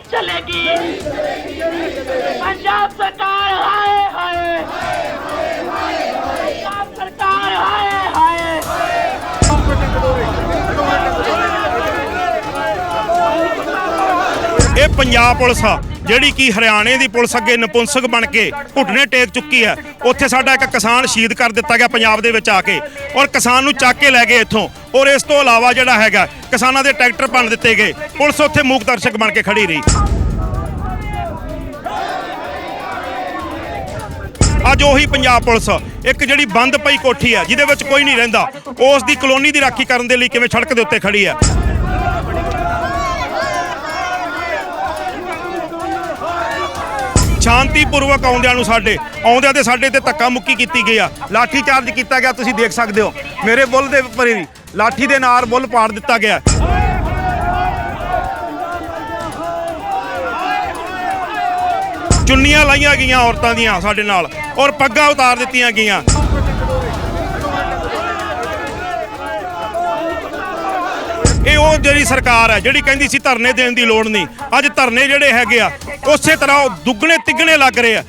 चलेगी पंजाब सरकार ਇਹ ਪੰਜਾਬ ਪੁਲਿਸ ਆ, ਜਿਹੜੀ ਕਿ ਹਰਿਆਣੇ ਦੀ ਪੁਲਿਸ ਅੱਗੇ ਨਪੁੰਸਕ ਬਣ ਕੇ ਘੁੱਟਨੇ ਟੇਕ ਚੁੱਕੀ ਹੈ। ਉੱਥੇ ਸਾਡਾ ਇੱਕ ਕਿਸਾਨ ਸ਼ਹੀਦ ਕਰ ਦਿੱਤਾ ਗਿਆ ਪੰਜਾਬ ਦੇ ਵਿੱਚ ਆ ਕੇ ਔਰ ਕਿਸਾਨ ਨੂੰ ਚੱਕ ਕੇ ਲੈ ਗਏ ਇੱਥੋਂ। ਔਰ ਇਸ ਤੋਂ ਇਲਾਵਾ ਜਿਹੜਾ ਹੈਗਾ, ਕਿਸਾਨਾਂ ਦੇ ਟਰੈਕਟਰ ਭੰਨ ਦਿੱਤੇ ਗਏ। ਪੁਲਿਸ ਉੱਥੇ ਮੂਕ ਦਰਸ਼ਕ ਬਣ ਕੇ ਖੜੀ ਰਹੀ। ਅੱਜ ਉਹੀ ਪੰਜਾਬ ਪੁਲਿਸ, ਇੱਕ ਜਿਹੜੀ ਬੰਦ ਪਈ ਕੋਠੀ ਹੈ, ਜਿਹਦੇ ਵਿੱਚ ਕੋਈ ਨਹੀਂ ਰਹਿੰਦਾ, ਉਸ ਦੀ ਕਲੋਨੀ ਦੀ ਰਾਖੀ ਕਰਨ ਦੇ ਲਈ ਕਿਵੇਂ ਸੜਕ ਦੇ ਉੱਤੇ ਖੜੀ ਹੈ? ਸ਼ਾਂਤੀਪੂਰਵਕ ਆਉਂਦਿਆਂ ਨੂੰ ਸਾਡੇ, ਆਉਂਦਿਆਂ ਤੇ ਸਾਡੇ ਤੇ ਧੱਕਾ ਮੁੱਕੀ ਕੀਤੀ ਗਈ ਆ। ਲਾਠੀ ਚਾਰਜ ਕੀਤਾ ਗਿਆ, ਤੁਸੀਂ ਦੇਖ ਸਕਦੇ ਹੋ। ਮੇਰੇ ਬੁੱਲ ਦੇ ਪਰੇ ਹੀ ਲਾਠੀ ਦੇ ਨਾਲ ਬੁੱਲ ਪਾੜ ਦਿੱਤਾ ਗਿਆ। ਚੁੰਨੀਆਂ ਲਾਈਆਂ ਗਈਆਂ ਔਰਤਾਂ ਦੀਆਂ ਸਾਡੇ ਨਾਲ, ਔਰ ਪੱਗਾਂ ਉਤਾਰ ਦਿੱਤੀਆਂ ਗਈਆਂ। ਉਹ ਜਿਹੜੀ ਸਰਕਾਰ ਹੈ, ਜਿਹੜੀ ਕਹਿੰਦੀ ਸੀ ਧਰਨੇ ਦੇਣ ਦੀ ਲੋੜ ਨਹੀਂ, ਅੱਜ ਧਰਨੇ ਜਿਹੜੇ ਹੈਗੇ ਆ, ਉਸੇ ਤਰ੍ਹਾਂ ਉਹ ਦੁੱਗਣੇ ਤਿੱਗਣੇ ਲੱਗ ਰਹੇ ਆ।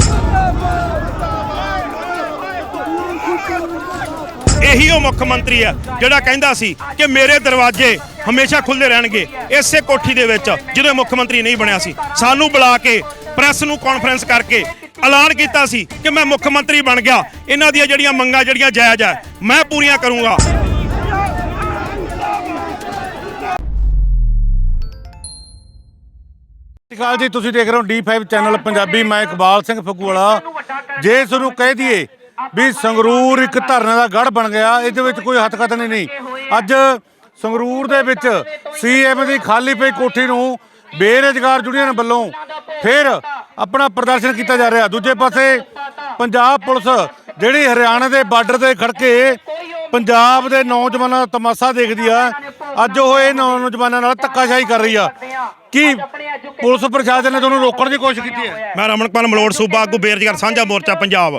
ਇਹੀ ਉਹ ਮੁੱਖ ਮੰਤਰੀ ਆ ਜਿਹੜਾ ਕਹਿੰਦਾ ਸੀ ਕਿ ਮੇਰੇ ਦਰਵਾਜ਼ੇ ਹਮੇਸ਼ਾ ਖੁੱਲੇ ਰਹਿਣਗੇ, ਇਸੇ ਕੋਠੀ ਦੇ ਵਿੱਚ ਜਦੋਂ ਮੁੱਖ ਮੰਤਰੀ ਨਹੀਂ ਬਣਿਆ ਸੀ। ਸਾਨੂੰ ਬੁਲਾ ਕੇ, ਪ੍ਰੈਸ ਨੂੰ ਕਾਨਫਰੰਸ ਕਰਕੇ ਐਲਾਨ ਕੀਤਾ ਸੀ ਕਿ ਮੈਂ ਮੁੱਖ ਮੰਤਰੀ ਬਣ ਗਿਆ। ਇਹਨਾਂ ਦੀਆਂ ਜਿਹੜੀਆਂ ਮੰਗਾਂ, ਜਿਹੜੀਆਂ ਜਾਇਜ਼ ਆ, ਮੈਂ ਪੂਰੀਆਂ ਕਰੂੰਗਾ। ਸਤਿ ਸ਼੍ਰੀ ਅਕਾਲ ਜੀ, ਤੁਸੀਂ ਦੇਖ ਰਹੇ ਹੋ D5 ਚੈਨਲ ਪੰਜਾਬੀ, ਮੈਂ ਇਕਬਾਲ ਸਿੰਘ ਫਗੂਵਾਲਾ ਜੇ ਇਸ ਨੂੰ ਕਹਿ ਦਈਏ ਵੀ ਸੰਗਰੂਰ ਇੱਕ ਧਰਨੇ ਦਾ ਗੜ ਬਣ ਗਿਆ, ਇਹਦੇ ਵਿੱਚ ਕੋਈ ਹੱਥ ਕਤਨੀ ਨਹੀਂ ਅੱਜ ਸੰਗਰੂਰ ਦੇ ਵਿੱਚ ਸੀਐਮ ਦੀ ਖਾਲੀ ਪਈ ਕੋਠੀ ਨੂੰ ਬੇਰੁਜ਼ਗਾਰ ਯੂਨੀਅਨ ਵੱਲੋਂ ਫਿਰ ਆਪਣਾ ਪ੍ਰਦਰਸ਼ਨ ਕੀਤਾ ਜਾ ਰਿਹਾ। ਦੂਜੇ ਪਾਸੇ ਪੰਜਾਬ ਪੁਲਿਸ, ਜਿਹੜੀ ਹਰਿਆਣਾ ਦੇ ਬਾਰਡਰ ਤੇ ਖੜ ਕੇ ਪੰਜਾਬ ਦੇ ਨੌਜਵਾਨਾਂ ਦਾ ਤਮਾਸ਼ਾ ਦੇਖਦੀ ਆ, ਅੱਜ ਉਹ ਇਹ ਨੌਜਵਾਨਾਂ ਨਾਲ ਧੱਕਾਸ਼ਾਹੀ ਕਰ ਰਹੀ ਆ। ਕੀ ਪੁਲਿਸ ਪ੍ਰਸ਼ਾਸਨ ਨੇ ਤੁਹਾਨੂੰ ਰੋਕਣ ਦੀ ਕੋਸ਼ਿਸ਼ ਕੀਤੀ ਹੈ? ਮੈਂ ਰਮਨਪਾਲ ਮਲੋੜ ਸੂਬਾ ਆਗੂ ਬੇਰੁਜ਼ਗਾਰ ਸਾਂਝਾ ਮੋਰਚਾ ਪੰਜਾਬ।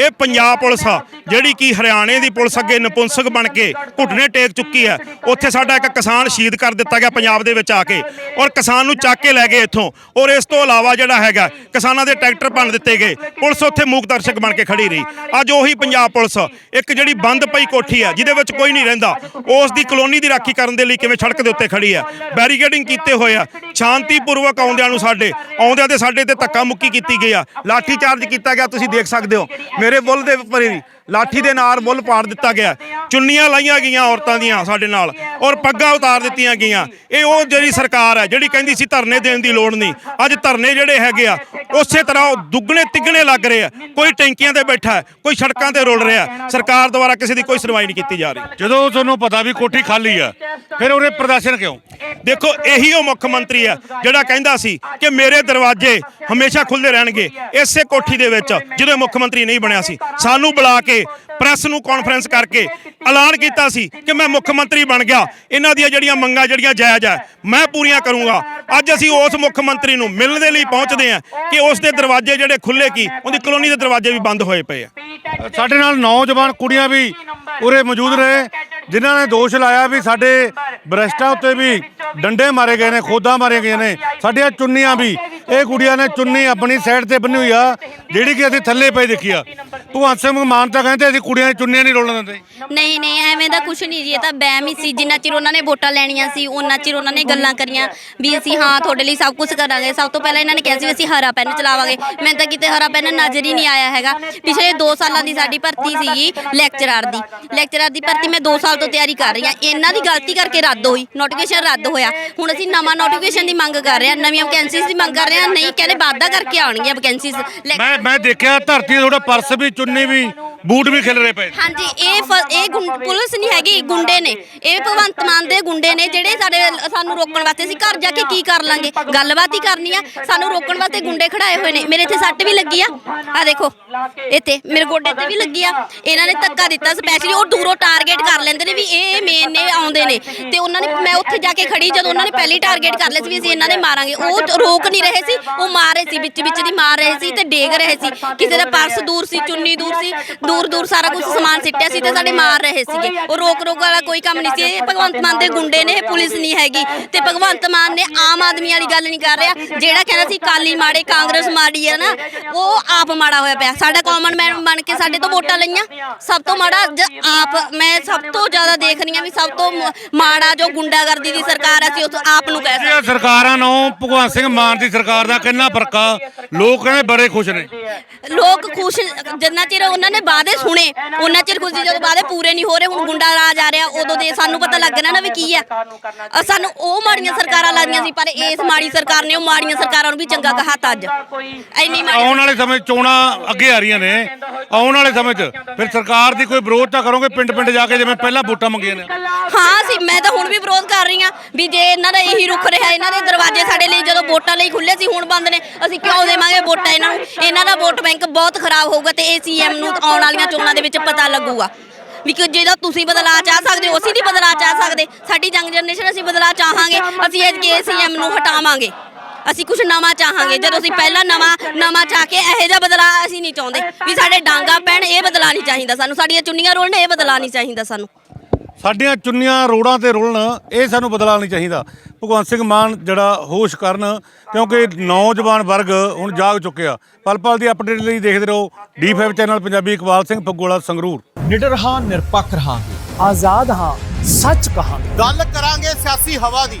ਇਹ ਪੰਜਾਬ ਪੁਲਿਸ ਆ ਜਿਹੜੀ ਕਿ ਹਰਿਆਣੇ ਦੀ ਪੁਲਿਸ ਅੱਗੇ ਨਪੁੰਸਕ ਬਣ ਕੇ ਘੁੱਟਨੇ ਟੇਕ ਚੁੱਕੀ ਹੈ। ਉੱਥੇ ਸਾਡਾ ਇੱਕ ਕਿਸਾਨ ਸ਼ਹੀਦ ਕਰ ਦਿੱਤਾ ਗਿਆ ਪੰਜਾਬ ਦੇ ਵਿੱਚ ਆ ਕੇ। ਔਰ ਕਿਸਾਨ ਨੂੰ ਚੱਕ ਕੇ ਲੈ ਗਏ ਇੱਥੋਂ। ਔਰ ਇਸ ਤੋਂ ਇਲਾਵਾ ਜਿਹੜਾ ਹੈਗਾ ਕਿਸਾਨਾਂ ਦੇ ਟਰੈਕਟਰ ਭੰਨ ਦਿੱਤੇ ਗਏ। ਪੁਲਿਸ ਉੱਥੇ ਮੂਕ ਦਰਸ਼ਕ ਬਣ ਕੇ ਖੜੀ ਰਹੀ। ਅੱਜ ਉਹੀ ਪੰਜਾਬ ਪੁਲਿਸ ਇੱਕ ਜਿਹੜੀ ਬੰਦ ਪਈ ਕੋਠੀ ਹੈ ਜਿਹਦੇ ਵਿੱਚ ਕੋਈ ਨਹੀਂ ਰਹਿੰਦਾ। ਉਸ ਦੀ ਕਲੋਨੀ ਦੀ ਰਾਖੀ ਕਰਨ ਦੇ ਲਈ ਕਿਵੇਂ ਸੜਕ ਦੇ ਉੱਤੇ ਖੜੀ ਹੈ? ਬੈਰੀਕੇਡਿੰਗ ਕੀਤੇ ਹੋਏ ਆ। ਸ਼ਾਂਤੀਪੂਰਵਕ ਆਉਂਦਿਆਂ ਨੂੰ ਸਾਡੇ, ਆਉਂਦਿਆਂ ਤੇ ਸਾਡੇ ਤੇ ਧੱਕਾ ਮੁੱਕੀ ਕੀਤੀ ਗਈ ਆ। ਲਾਠੀ ਚਾਰਜ ਕੀਤਾ ਗਿਆ, ਤੁਸੀਂ ਦੇਖ ਸਕਦੇ ਹੋ। ਮੇਰੇ ਬੁੱਲ ਦੇ ਉੱਪਰ ਹੀ। ਲਾਠੀ ਦੇ ਨਾਲ ਬੁੱਲ ਪਾੜ ਦਿੱਤਾ ਗਿਆ। ਚੁੰਨੀਆਂ ਲਾਈਆਂ ਗਈਆਂ ਔਰਤਾਂ ਦੀਆਂ ਸਾਡੇ ਨਾਲ ਔਰ ਪੱਗਾਂ ਉਤਾਰ ਦਿੱਤੀਆਂ ਗਈਆਂ। ਇਹ ਉਹ ਜਿਹੜੀ ਸਰਕਾਰ ਹੈ ਜਿਹੜੀ ਕਹਿੰਦੀ ਸੀ ਧਰਨੇ ਦੇਣ ਦੀ ਲੋੜ ਨਹੀਂ ਅੱਜ ਧਰਨੇ ਜਿਹੜੇ ਹੈਗੇ ਆ ਉਸੇ ਤਰ੍ਹਾਂ ਉਹ ਦੁੱਗਣੇ ਤਿੱਗਣੇ ਲੱਗ ਰਹੇ ਆ। ਕੋਈ ਟੈਂਕੀਆਂ ਤੇ ਬੈਠਾ ਕੋਈ ਸੜਕਾਂ ਤੇ ਰੁਲ ਰਿਹਾ ਸਰਕਾਰ ਦੁਆਰਾ ਕਿਸੇ ਦੀ ਕੋਈ ਸੁਣਵਾਈ ਨਹੀਂ ਕੀਤੀ ਜਾ ਰਹੀ। ਜਦੋਂ ਤੁਹਾਨੂੰ ਪਤਾ ਵੀ ਕੋਠੀ ਖਾਲੀ ਆ ਫਿਰ ਉਹਨੇ ਪ੍ਰਦਰਸ਼ਨ ਕਿਉਂ? ਦੇਖੋ ਇਹੀ ਉਹ ਮੁੱਖ ਮੰਤਰੀ ਆ ਜਿਹੜਾ ਕਹਿੰਦਾ ਸੀ ਕਿ ਮੇਰੇ ਦਰਵਾਜ਼ੇ ਹਮੇਸ਼ਾ ਖੁੱਲ੍ਹੇ ਰਹਿਣਗੇ ਇਸੇ ਕੋਠੀ ਦੇ ਵਿੱਚ ਜਦੋਂ ਮੁੱਖ ਮੰਤਰੀ ਨਹੀਂ ਬਣਿਆ ਸੀ। ਸਾਨੂੰ ਬੁਲਾ ਕੇ ਪ੍ਰੈਸ ਨੂੰ ਕਾਨਫਰੰਸ ਕਰਕੇ ਐਲਾਨ ਕੀਤਾ ਸੀ ਕਿ ਮੈਂ ਮੁੱਖ ਮੰਤਰੀ ਬਣ ਗਿਆ। ਇਹਨਾਂ ਦੀਆਂ ਜਿਹੜੀਆਂ ਮੰਗਾਂ, ਜਿਹੜੀਆਂ ਜਾਇਜ਼ ਆ ਮੈਂ ਪੂਰੀਆਂ ਕਰੂੰਗਾ। ਅੱਜ ਅਸੀਂ ਉਸ ਮੁੱਖ ਮੰਤਰੀ ਨੂੰ ਮਿਲਣ ਦੇ ਲਈ ਪਹੁੰਚਦੇ ਹਾਂ ਕਿ ਉਸ ਦੇ ਦਰਵਾਜ਼ੇ ਜਿਹੜੇ ਖੁੱਲੇ ਕੀ, ਉਹਦੀ ਕਲੋਨੀ ਦੇ ਦਰਵਾਜ਼ੇ ਵੀ ਬੰਦ ਹੋਏ ਪਏ ਆ। ਸਾਡੇ ਨਾਲ ਨੌਜਵਾਨ ਕੁੜੀਆਂ ਵੀ ਉਰੇ ਮੌਜੂਦ ਰਹੇ, ਜਿਨ੍ਹਾਂ ਨੇ ਦੋਸ਼ ਲਾਇਆ ਵੀ ਸਾਡੇ ਬ੍ਰਸ਼ਟਾਂ ਉੱਤੇ ਵੀ ਡੰਡੇ ਮਾਰੇ ਗਏ ਨੇ, ਖੋਦਾਂ ਮਾਰੀਆਂ ਗਈਆਂ ਨੇ। ਸਾਡੀਆਂ ਚੁੰਨੀਆਂ ਵੀ, ਇਹ ਕੁੜੀਆਂ ਨੇ ਚੁੰਨੀ ਆਪਣੀ ਸਾਈਡ ਤੇ ਬੰਨੀ ਹੋਈ ਆ, ਜਿਹੜੀ ਕਿ ਅਸੀਂ ਥੱਲੇ ਪਈ ਦੇਖੀ ਆ। ਭਗਵੰਤ ਸਿੰਘ ਮਾਨ ਤਾਂ ਕਹਿੰਦੇ ਅਸੀਂ ਕੁੜੀਆਂ ਦੀ ਚੁੰਨੀਆਂ ਨਹੀਂ ਰੋਲਣ ਦਿੰਦੇ। ਨਹੀਂ ਨਹੀਂ ਐਵੇਂ ਦਾ ਕੁਝ ਨਹੀਂ ਜੀ ਇਹ ਤਾਂ ਬੈਮ ਹੀ ਸੀ। ਜਿੰਨਾ ਚਿਰ ਉਹਨਾਂ ਨੇ ਵੋਟਾਂ ਲੈਣੀਆਂ ਸੀ ਉਹਨਾਂ ਚਿਰ ਉਹਨਾਂ ਨੇ ਗੱਲਾਂ ਕਰੀਆਂ ਵੀ ਅਸੀਂ ਹਾਂ ਤੁਹਾਡੇ ਲਈ ਸਭ ਕੁਝ ਕਰਾਂਗੇ। ਸਭ ਤੋਂ ਪਹਿਲਾਂ ਇਹਨਾਂ ਨੇ ਕਿਹਾ ਸੀ ਵੀ ਅਸੀਂ ਹਰਾ ਪੈਨ ਚਲਾਵਾਂਗੇ। ਮੈਂ ਤਾਂ ਕਿਤੇ ਹਰਾ ਪੈਨ ਨਜ਼ਰ ਹੀ ਨਹੀਂ ਆਇਆ ਹੈਗਾ। ਪਿਛਲੇ 2 ਸਾਲਾਂ ਦੀ ਸਾਡੀ ਭਰਤੀ ਸੀਗੀ ਲੈਕਚਰਰ ਦੀ। ਲੈਕਚਰਰ ਦੀ ਭਰਤੀ ਮੈਂ 2 ਸਾਲ ਤੋਂ ਤਿਆਰੀ ਕਰ ਰਹੀ ਹਾਂ। ਇਹਨਾਂ ਦੀ ਗਲਤੀ ਕਰਕੇ ਰੱਦ ਹੋਈ। ਨੋਟੀਫਿਕੇਸ਼ਨ ਰੱਦ ਹੋਇਆ। ਹੁਣ ਅਸੀਂ ਨਵਾਂ ਨੋਟੀਫਿਕੇਸ਼ਨ ਦੀ ਮੰਗ ਕਰ ਰਹੇ ਹਾਂ। ਨਵੀਆਂ ਵੈਕੈਂਸੀਜ਼ ਦੀ ਮੰਗ ਕਰ ਰਹੇ ਹਾਂ। ਨਹੀਂ ਕਹਿੰਦੇ ਵਾਅਦਾ ਕਰਕੇ ਆਉਣਗੀਆਂ ਵੈਕੈਂਸੀਜ਼ ਮੈਂ ਮੈਂ ਦੇਖਿਆ ਧਰਤੀ ਤੇ ਤੁਹਾਡਾ ਪਰਸ ਵੀ ਚੁੰਨੀ ਵੀ ਬੂਟ ਵੀ ਖਿਲ ਰਹੇ ਪਏ। ਹਾਂਜੀ, ਇਹ ਫ- ਇਹ ਗੁੰ- ਪੁਲਿਸ ਨਹੀਂ ਹੈਗੀ ਗੁੰਡੇ ਨੇ। ਇਹ ਭਗਵੰਤ ਮਾਨ ਦੇ ਗੁੰਡੇ ਨੇ, ਜਿਹੜੇ ਸਾਡੇ ਸਾਨੂੰ ਰੋਕਣ ਵਾਸਤੇ ਅਸੀਂ ਘਰ ਜਾ ਕੇ ਕੀ ਕਰ ਲਾਂਗੇ? ਗੱਲਬਾਤ ਹੀ ਕਰਨੀ ਆ। ਸਾਨੂੰ ਰੋਕਣ ਵਾਸਤੇ ਗੁੰਡੇ ਖੜਾਏ ਹੋਏ ਨੇ। ਮੇਰੇ ਇੱਥੇ ਸੱਟ ਵੀ ਲੱਗੀ ਆ। ਆ ਦੇਖੋ, ਇੱਥੇ ਮੇਰੇ ਗੋਡੇ ਤੇ ਵੀ ਲੱਗੀ ਆ। ਇਹਨਾਂ ਨੇ ਧੱਕਾ ਦਿੱਤਾ ਸਪੈਸ਼ਲੀ ਉਹ ਦੂਰੋਂ ਟਾਰਗੇਟ ਕਰ ਲੈਂਦੇ ਨੇ ਵੀ ਇਹ ਮੇਨ ਨੇ ਆਉਂਦੇ ਨੇ। ਤੇ ਉਹਨਾਂ ਨੇ, ਮੈਂ ਉੱਥੇ ਜਾ ਕੇ ਖੜੀ, ਜਦੋਂ ਉਹਨਾਂ ਨੇ ਪਹਿਲੀ ਟਾਰਗੇਟ ਕਰ ਲਿਆ ਸੀ ਵੀ ਅਸੀਂ ਇਹਨਾਂ ਨੇ ਮਾਰਾਂਗੇ। ਉਹ ਰੋਕ ਨਹੀਂ ਰਹੇ ਸੀ, ਉਹ ਮਾਰ ਰਹੇ ਸੀ ਵਿੱਚ ਵਿੱਚ ਦੀ ਮਾਰ ਰਹੇ ਸੀ ਤੇ ਡੇਗ ਰਹੇ ਸੀ। ਕਿਸੇ ਦਾ ਪਰਸ ਦੂਰ ਸੀ, ਚੁੰਨੀ ਦੂਰ ਸੀ, ਦੂਰ ਦੂਰ ਦੂਰ ਸਾਰਾ ਕੁਝ ਸਮਾਨ ਸਿੱਟਿਆ ਸੀ ਤੇ ਸਾਡੇ ਮਾਰ ਰਹੇ ਸੀਗੇ। ਉਹ ਰੋਕ ਰੋਕ ਵਾਲਾ ਕੋਈ ਕੰਮ ਨਹੀਂ ਸੀ। ਇਹ ਭਗਵੰਤ ਮਾਨ ਦੇ ਗੁੰਡੇ ਨੇ ਇਹ ਪੁਲਿਸ ਨਹੀਂ ਹੈਗੀ। ਤੇ ਭਗਵੰਤ ਮਾਨ ਨੇ ਆਮ ਆਦਮੀ ਵਾਲੀ ਗੱਲ ਨਹੀਂ ਕਰ ਰਿਹਾ। ਜਿਹੜਾ ਕਹਿੰਦਾ ਸੀ ਕਾਲੀ ਮਾੜੇ ਕਾਂਗਰਸ ਮਾੜੀ ਆ ਨਾ ਉਹ ਆਪ ਮਾੜਾ ਹੋਇਆ ਪਿਆ। ਸਾਡਾ ਕਾਮਨ ਮੈਨ ਬਣ ਕੇ ਸਾਡੇ ਤੋਂ ਵੋਟਾਂ ਲਈਆਂ। ਸਭ ਤੋਂ ਮਾੜਾ ਜ- ਆਪ ਮੈਂ ਸਭ ਤੋਂ ਜ਼ਿਆਦਾ ਦੇਖ ਰਹੀ ਹਾਂ ਵੀ ਸਭ ਤੋਂ ਮ- ਮਾੜਾ ਜੋ ਗੁੰਡਾਗਰਦੀ ਦੀ ਸਰਕਾਰ ਆ ਸੀ ਉਸ ਆਪ ਨੂੰ ਕਹਿ ਸਕਦੇ ਇਹ ਸਰਕਾਰਾਂ ਨੂੰ ਭਗਵੰਤ ਸਿੰਘ ਮਾਨ ਦੀ ਸਰਕਾਰ ਦਾ ਕਿੰਨਾ ਫ਼ਰਕ ਲੋਕ ਕਹਿੰਦੇ ਬੜੇ ਖੁਸ਼ ਨੇ। ਲੋਕ ਖੁਸ਼ ਜਿੰਨਾ ਚਿਰ ਉਹਨਾਂ ਨੇ ਵਾਅਦੇ ਸੁਣੇ। ਉਹਨਾਂ ਚਿਰ ਖੁਸ਼ੀ ਜਦੋਂ ਵਾਅਦੇ ਪੂਰੇ ਨਹੀਂ ਹੋ ਰਹੇ ਹੁਣ ਗੁੰਡਾ ਰਾਜ ਆ ਰਿਹਾ ਉਦੋਂ ਦੇ ਸਾਨੂੰ ਪਤਾ ਲੱਗਣਾ ਨਾ ਵੀ ਕੀ ਆ। ਅ, ਸਾਨੂੰ ਉਹ ਮਾੜੀਆਂ ਸਰਕਾਰਾਂ ਲੱਗਦੀਆਂ ਸੀ ਪਰ ਇਸ ਮਾੜੀ ਸਰਕਾਰ ਨੇ ਉਹ ਮਾੜੀਆਂ ਸਰਕਾਰਾਂ ਨੂੰ ਵੀ ਚੰਗਾ ਕਹਾਤਾ ਅੱਜ। ਮਾੜੀ ਆਉਣ ਵਾਲੇ ਸਮੇਂ ਚੋਣਾਂ ਅੱਗੇ ਆ ਰਹੀਆਂ ਨੇ। ਆਉਣ ਵਾਲੇ ਸਮੇਂ 'ਚ ਫਿਰ ਸਰਕਾਰ ਦੀ ਕੋਈ ਵਿਰੋਧਤਾ ਕਰੋਗੇ ਪਿੰਡ ਪਿੰਡ ਜਾ ਕੇ ਜਿਵੇਂ ਪਹਿਲਾਂ ਵੋਟਾਂ ਮੰਗੀਆਂ ਨੇ? ਹਾਂ ਸੀ ਮੈਂ ਤਾਂ ਹੁਣ ਵੀ ਵਿਰੋਧ ਕਰ ਰਹੀ ਹਾਂ ਵੀ ਜੇ ਇਹਨਾਂ ਦਾ ਇਹੀ ਰੁਖ ਰਿਹਾ ਇਹਨਾਂ ਦੇ ਦਰਵਾਜ਼ੇ ਸਾਡੇ ਲਈ ਜਦੋਂ ਵੋਟਾਂ ਲਈ ਖੁੱਲੇ ਸੀ ਹੁਣ ਬੰਦ ਨੇ ਅਸੀਂ ਕਿਉਂ ਦੇਵਾਂਗੇ ਵੋਟਾਂ ਇਹਨਾਂ ਨੂੰ? ਇਹਨਾਂ ਦਾ ਵੋਟ ਬੈਂਕ ਬਹੁਤ ਖਰਾਬ ਹੋਊਗਾ ਤੇ ਇਹ ਸੀਐਮ ਨੂੰ ਆਉਣ ਵਾਲੀਆਂ ਚੋਣਾਂ ਦੇ ਵਿੱਚ ਪਤਾ ਲੱਗੂਗਾ ਵੀ ਕਿ ਜਿਹਦਾ ਤੁਸੀਂ ਬਦਲਾਅ ਚਾਹ ਸਕਦੇ ਹੋ, ਅਸੀਂ ਨਹੀਂ ਬਦਲਾਅ ਚਾਹ ਸਕਦੇ। ਸਾਡੀ ਯੰਗ ਜਨਰੇਸ਼ਨ ਅਸੀਂ ਬਦਲਾਅ ਚਾਹਾਂਗੇ, ਅਸੀਂ ਇਹ ਸੀਐਮ ਨੂੰ ਹਟਾਵਾਂਗੇ। ਅਸੀਂ ਕੁਝ ਨਵਾਂ ਚਾਹਾਂਗੇ। ਜਦੋਂ ਅਸੀਂ ਪਹਿਲਾਂ ਨਵਾਂ ਨਵਾਂ ਚਾਹ ਕੇ ਇਹੋ ਜਿਹਾ ਬਦਲਾਅ ਅਸੀਂ ਨਹੀਂ ਚਾਹੁੰਦੇ ਵੀ ਸਾਡੇ ਡਾਂਗਾ ਪੈਣ, ਇਹ ਬਦਲਾਅ ਨਹੀਂ ਚਾਹੀਦਾ ਸਾਨੂੰ। ਸਾਡੀਆਂ ਚੁੰਨੀਆਂ ਰੋਲਣ, ਇਹ ਬਦਲਾਅ ਨਹੀਂ ਚਾਹੀਦਾ ਸਾਨੂੰ। ਸਾਡੀਆਂ ਚੁੰਨੀਆਂ ਰੋੜਾਂ ਤੇ ਰੁਲਣ ਇਹ ਸਾਨੂੰ ਬਦਲਾਅ ਨਹੀਂ ਚਾਹੀਦਾ। ਭਗਵੰਤ ਸਿੰਘ ਮਾਨ ਜਿਹੜਾ ਹੋਸ਼ ਕਰਨ ਕਿਉਂਕਿ ਨੌਜਵਾਨ ਵਰਗ ਹੁਣ ਜਾਗ ਚੁੱਕਿਆ। ਪਲ ਪਲ ਦੀ ਅਪਡੇਟ ਲਈ ਦੇਖਦੇ ਰਹੋ D five channel Punjabi Iqbal Singh Phagguwala Sangrur. ਨਿਡਰ ਹਾਂ ਨਿਰਪੱਖ ਰਹਾਂਗੇ। ਆਜ਼ਾਦ ਹਾਂ ਸੱਚ ਕਹਾਂਗੇ। ਗੱਲ ਕਰਾਂਗੇ ਸਿਆਸੀ ਹਵਾ ਦੀ।